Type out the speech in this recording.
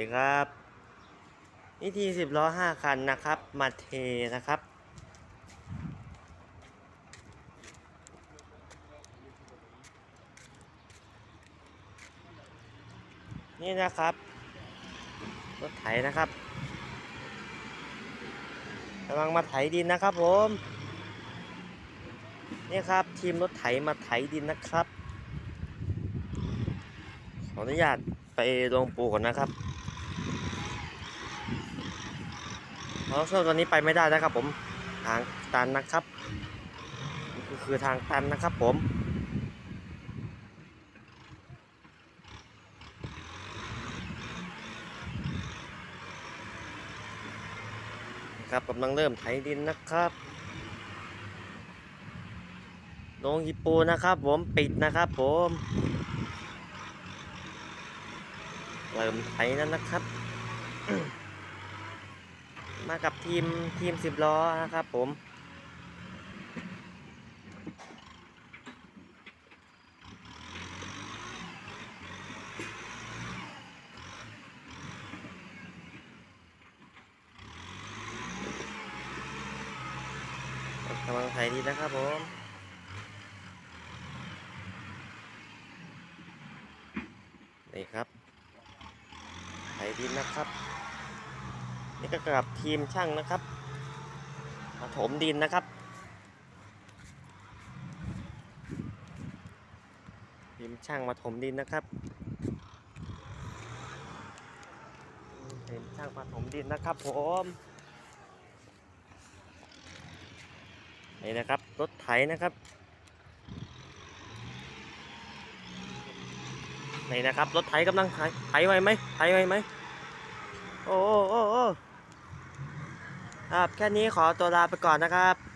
ดีครับนี่ทีสิบล้อห้าคันนะครับ มาเทนะครับ นี่นะครับ รถไถนะครับกำลังมาไถดินนะครับผม นี่ครับทีมรถไถมาไถดินนะครับ ขออนุญาตไปลงปูก่อนนะครับ เพราะช่วงตอนนี้ไปไม่ได้นะครับ ผมทางตันนะครับก็คือทางตันนะครับผมครับกำลังเริ่มไถดินนะครับลงฮิปโปนะครับ ผมปิดนะครับ ผมเริ่มไถแล้วนะครับ มากับทีมทีมสิบล้อนะครับผม กำลังไถดินนะครับผมนี่ครับไถดินนะครับ นี่ก็กับทีมช่างนะครับมาถมดินนะครับ ทีมช่างมาถมดินนะครับทีมช่างมาถมดินนะครับ ผมนี่นะครับรถไถนะครับนี่นะครับรถไถกำลังไถไถไวไหมไถไวไหมโอ้โอ้โอ้โอ้ ครับแค่นี้ขอตัวลาไปก่อนนะครับ